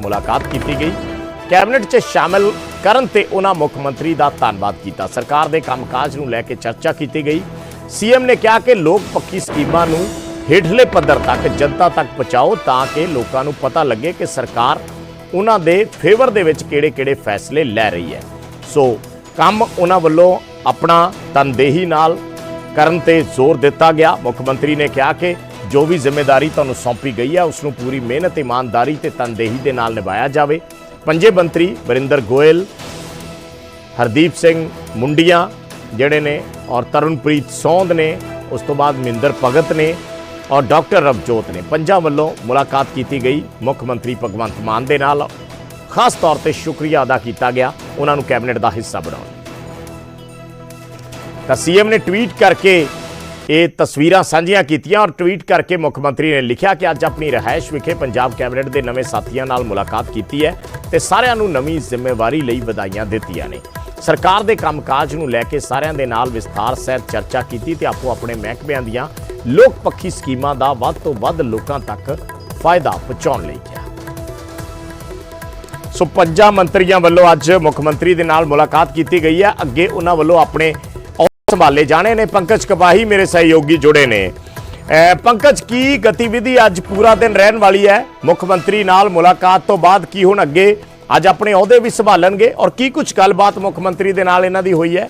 ਮੁਲਾਕਾਤ ਕੀਤੀ ਗਈ। ਕੈਬਨਿਟ 'ਚ ਸ਼ਾਮਲ ਕਰਨ ਤੇ ਉਹਨਾਂ ਮੁੱਖ ਮੰਤਰੀ ਦਾ ਧੰਨਵਾਦ ਕੀਤਾ। ਸਰਕਾਰ ਦੇ ਕੰਮਕਾਜ ਨੂੰ ਲੈ ਕੇ ਚਰਚਾ ਕੀਤੀ ਗਈ। ਸੀਐਮ ਨੇ ਕਿਹਾ ਕਿ ਲੋਕ ਪੱਕੀ ਸਕੀਮਾਂ ਨੂੰ ਹੇਠਲੇ ਪੱਧਰ ਤੱਕ, ਜਨਤਾ ਤੱਕ ਪਹੁੰਚਾਓ ਤਾਂ ਕਿ ਲੋਕਾਂ ਨੂੰ ਪਤਾ ਲੱਗੇ ਕਿ ਸਰਕਾਰ ਉਹਨਾਂ ਦੇ ਫੇਵਰ ਦੇ ਵਿੱਚ ਕਿਹੜੇ-ਕਿਹੜੇ ਫੈਸਲੇ ਲੈ ਰਹੀ ਹੈ। ਸੋ ਕੰਮ ਉਹਨਾਂ ਵੱਲੋਂ ਆਪਣਾ ਤਨਦੇਹੀ ਨਾਲ ਕਰਨ ਤੇ ਜ਼ੋਰ ਦਿੱਤਾ ਗਿਆ। ਮੁੱਖ ਮੰਤਰੀ ਨੇ ਕਿਹਾ ਕਿ ਜੋ ਵੀ ਜ਼ਿੰਮੇਵਾਰੀ ਤੁਹਾਨੂੰ ਸੌਂਪੀ ਗਈ ਹੈ ਉਸ ਨੂੰ ਪੂਰੀ ਮਿਹਨਤ, ਇਮਾਨਦਾਰੀ ਤੇ ਤਨਦੇਹੀ ਦੇ ਨਾਲ ਨਿਭਾਇਆ ਜਾਵੇ। ਪੰਜੇ ਮੰਤਰੀ ਵਰਿੰਦਰ ਗੋਇਲ, ਹਰਦੀਪ ਸਿੰਘ ਮੁੰਡੀਆਂ ਜਿਹੜੇ ਨੇ ਔਰ ਤਰਨਪ੍ਰੀਤ ਸੌਂਦ ਨੇ, ਉਸ ਤੋਂ ਬਾਅਦ ਮਹਿੰਦਰ ਭਗਤ ਨੇ ਔਰ ਡਾਕਟਰ ਰਵਜੋਤ ਨੇ। ਪੰਜਾਂ ਵੱਲੋਂ ਮੁਲਾਕਾਤ ਕੀਤੀ ਗਈ ਮੁੱਖ ਮੰਤਰੀ ਭਗਵੰਤ ਮਾਨ ਦੇ ਨਾਲ। ਖਾਸ ਤੌਰ ਤੇ ਸ਼ੁਕਰੀਆ ਅਦਾ ਕੀਤਾ ਗਿਆ। ਉਹਨਾਂ ਨੂੰ ਕੈਬਨਿਟ ਦਾ ਹਿੱਸਾ ਬਣਾਉਣ ਲਈ। ਤਾਂ ਸੀਐਮ ਨੇ ਟਵੀਟ ਕਰਕੇ ਇਹ ਤਸਵੀਰਾਂ ਸਾਂਝੀਆਂ ਕੀਤੀਆਂ ਔਰ ਟਵੀਟ ਕਰਕੇ ਮੁੱਖ ਮੰਤਰੀ ਨੇ ਲਿਖਿਆ ਕਿ ਅੱਜ ਆਪਣੀ ਰਹਿائش ਵਿਖੇ ਪੰਜਾਬ ਕੈਬਨਿਟ ਦੇ ਨਵੇਂ ਸਾਥੀਆਂ ਨਾਲ ਮੁਲਾਕਾਤ ਕੀਤੀ ਹੈ ਤੇ ਸਾਰਿਆਂ ਨੂੰ ਨਵੀਂ ਜ਼ਿੰਮੇਵਾਰੀ ਲਈ ਵਧਾਈਆਂ ਦਿੱਤੀਆਂ ਨੇ। ਸਰਕਾਰ ਦੇ ਕੰਮਕਾਜ ਨੂੰ ਲੈ ਕੇ ਸਾਰਿਆਂ ਦੇ ਨਾਲ ਵਿਸਥਾਰ ਸਹਿਤ ਚਰਚਾ ਕੀਤੀ ਤੇ ਆਪੋ ਆਪਣੇ ਮਹਿਕਮਿਆਂ ਦੀਆਂ ਲੋਕ ਪੱਖੀ ਸਕੀਮਾਂ ਦਾ ਵੱਧ ਤੋਂ ਵੱਧ ਲੋਕਾਂ ਤੱਕ ਫਾਇਦਾ ਪਹੁੰਚਾਉਣ ਲਈ ਕਿਹਾ। ਸੋ ਪੰਜਾਂ ਮੰਤਰੀਆਂ ਵੱਲੋਂ ਅੱਜ ਮੁੱਖ ਮੰਤਰੀ ਦੇ ਨਾਲ ਮੁਲਾਕਾਤ ਕੀਤੀ ਗਈ ਹੈ। ਅੱਗੇ ਉਹਨਾਂ ਵੱਲੋਂ ਆਪਣੇ ਸੰਭਾਲੇ ਜਾਣੇ ਨੇ ਪੰਕਜ ਕਪਾਹੀ ਮੇਰੇ ਸਹਿਯੋਗੀ ਜੁੜੇ ਨੇ ਅਹ ਪੰਕਜ ਕੀ ਗਤੀਵਿਧੀ ਅੱਜ ਪੂਰਾ ਦਿਨ ਰਹਿਣ ਵਾਲੀ ਹੈ ਮੁੱਖ ਮੰਤਰੀ ਨਾਲ ਮੁਲਾਕਾਤ ਤੋਂ ਬਾਅਦ ਕੀ ਹੁਣ ਅੱਗੇ ਅੱਜ ਆਪਣੇ ਅਹੁਦੇ ਵੀ ਸੰਭਾਲਣਗੇ ਔਰ ਕੀ ਕੁਝ ਗੱਲਬਾਤ ਮੁੱਖ ਮੰਤਰੀ ਦੇ ਨਾਲ ਇਹਨਾਂ ਦੀ ਹੋਈ ਹੈ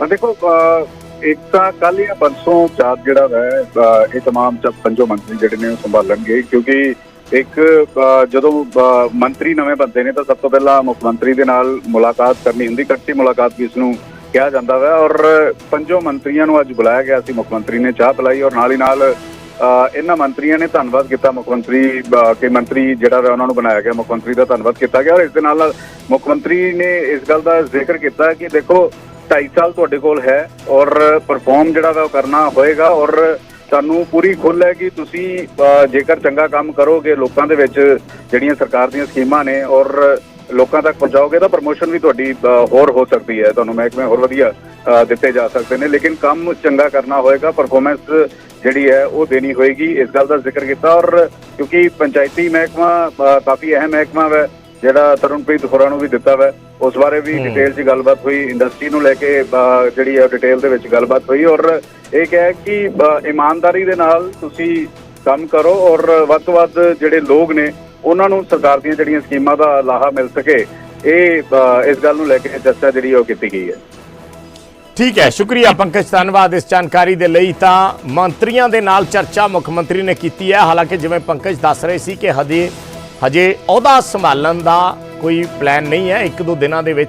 ਤਾਂ ਦੇਖੋ ਅਹ, ਇੱਕ ਤਾਂ ਕੱਲ ਜਾਂ ਪਰਸੋਂ ਚਾਰ ਜਿਹੜਾ ਹੈ ਅਹ, ਇਹ तमाम ਚ ਪੰਜੋ ਮੰਤਰੀ ਜਿਹੜੇ ਨੇ ਉਹ ਸੰਭਾਲਣਗੇ ਕਿਉਂਕਿ ਇੱਕ ਅਹ, ਜਦੋਂ ਅਹ, ਮੰਤਰੀ ਨਵੇਂ ਬੰਦੇ ਨੇ ਤਾਂ ਸਭ ਤੋਂ ਪਹਿਲਾਂ ਮੁੱਖ ਮੰਤਰੀ ਦੇ ਨਾਲ ਮੁਲਾਕਾਤ ਕਰਨੀ ਹੁੰਦੀ ਇਕੱਠੀ ਮੁਲਾਕਾਤ ਵੀ ਇਸ ਨੂੰ ਕਿਹਾ ਜਾਂਦਾ ਹੈ ਔਰ ਪੰਜੋ ਮੰਤਰੀਆਂ ਨੂੰ ਅੱਜ ਬੁਲਾਇਆ ਗਿਆ ਸੀ ਮੁੱਖ ਮੰਤਰੀ ਨੇ ਚਾਹ ਪਿਲਾਈ ਔਰ ਨਾਲ ਹੀ ਨਾਲ ਇਹਨਾਂ ਮੰਤਰੀਆਂ ਨੇ ਧੰਨਵਾਦ ਕੀਤਾ ਮੁੱਖ ਮੰਤਰੀ ਅਹ, ਕਿ ਮੰਤਰੀ ਜਿਹੜਾ ਵਾ ਉਹਨਾਂ ਨੂੰ ਬਣਾਇਆ ਗਿਆ ਮੁੱਖ ਮੰਤਰੀ ਦਾ ਧੰਨਵਾਦ ਕੀਤਾ ਗਿਆ ਔਰ ਇਸ ਦੇ ਨਾਲ ਨਾਲ ਮੁੱਖ ਮੰਤਰੀ ਨੇ ਇਸ ਗੱਲ ਦਾ ਜ਼ਿਕਰ ਕੀਤਾ ਕਿ ਦੇਖੋ 2.5 ਸਾਲ ਤੁਹਾਡੇ ਕੋਲ ਹੈ ਔਰ ਪਰਫਾਰਮ ਜਿਹੜਾ ਵਾ ਉਹ ਕਰਨਾ ਹੋਏਗਾ ਔਰ ਸਾਨੂੰ ਪੂਰੀ ਖੁੱਲ ਹੈ ਕਿ ਤੁਸੀਂ ਜੇਕਰ ਚੰਗਾ ਕੰਮ ਕਰੋਗੇ ਲੋਕਾਂ ਦੇ ਵਿੱਚ ਜਿਹੜੀਆਂ ਸਰਕਾਰ ਦੀਆਂ ਸਕੀਮਾਂ ਨੇ ਔਰ ਲੋਕਾਂ ਤੱਕ ਪਹੁੰਚਾਓਗੇ ਤਾਂ ਪ੍ਰਮੋਸ਼ਨ ਵੀ ਤੁਹਾਡੀ ਹੋਰ ਹੋ ਸਕਦੀ ਹੈ। ਤੁਹਾਨੂੰ ਮਹਿਕਮੇ ਹੋਰ ਵਧੀਆ ਦਿੱਤੇ ਜਾ ਸਕਦੇ ਨੇ। ਲੇਕਿਨ ਕੰਮ ਚੰਗਾ ਕਰਨਾ ਹੋਏਗਾ ਪਰਫਾਰਮੈਂਸ ਜਿਹੜੀ ਹੈ ਉਹ ਦੇਣੀ ਹੋਏਗੀ। ਇਸ ਗੱਲ ਦਾ ਜ਼ਿਕਰ ਕੀਤਾ ਔਰ ਕਿਉਂਕਿ ਪੰਚਾਇਤੀ ਮਹਿਕਮਾ ਕਾਫੀ ਅਹਿਮ ਮਹਿਕਮਾ ਹੈ ਜਿਹੜਾ ਤਰੁਣਪ੍ਰੀਤ ਹੋਰਾਂ ਨੂੰ ਵੀ ਦਿੱਤਾ ਵਾ। ਉਸ ਬਾਰੇ ਵੀ। ਡਿਟੇਲ 'ਚ ਗੱਲਬਾਤ ਹੋਈ ਇੰਡਸਟਰੀ ਨੂੰ ਲੈ ਕੇ ਜਿਹੜੀ ਹੈ ਡਿਟੇਲ ਦੇ ਵਿੱਚ ਗੱਲਬਾਤ ਹੋਈ। ਔਰ ਇਹ ਕਿਹਾ ਕਿ ਇਮਾਨਦਾਰੀ ਦੇ ਨਾਲ ਤੁਸੀਂ ਕੰਮ ਕਰੋ ਔਰ ਵੱਧ ਤੋਂ ਵੱਧ ਜਿਹੜੇ ਲੋਕ ਨੇ ਉਹਨਾਂ ਨੂੰ ਸਰਕਾਰ ਦੀਆਂ ਜਿਹੜੀਆਂ ਸਕੀਮਾਂ ਦਾ ਲਾਹਾ ਮਿਲ ਸਕੇ, ਇਹ ਇਸ ਗੱਲ ਨੂੰ ਲੈ ਕੇ ਚਰਚਾ ਜਿਹੜੀ ਉਹ ਕੀਤੀ ਗਈ ਹੈ। ਠੀਕ ਹੈ, ਸ਼ੁਕਰੀਆ ਪੰਕਜ, ਧੰਨਵਾਦ ਇਸ ਜਾਣਕਾਰੀ ਦੇ ਲਈ। ਤਾਂ ਮੰਤਰੀਆਂ ਦੇ ਨਾਲ ਚਰਚਾ ਮੁੱਖ ਮੰਤਰੀ ਨੇ ਕੀਤੀ ਹੈ। ਹਾਲਾਂਕਿ ਜਿਵੇਂ ਪੰਕਜ ਦੱਸ ਰਹੇ ਸੀ ਕਿ ਹਜੇ ਹਜੇ ਅਹੁਦਾ ਸੰਭਾਲਣ ਦਾ ਕੋਈ ਪਲਾਨ ਨਹੀਂ ਹੈ। ਇੱਕ ਦੋ ਦਿਨਾਂ ਦੇ ਵਿੱਚ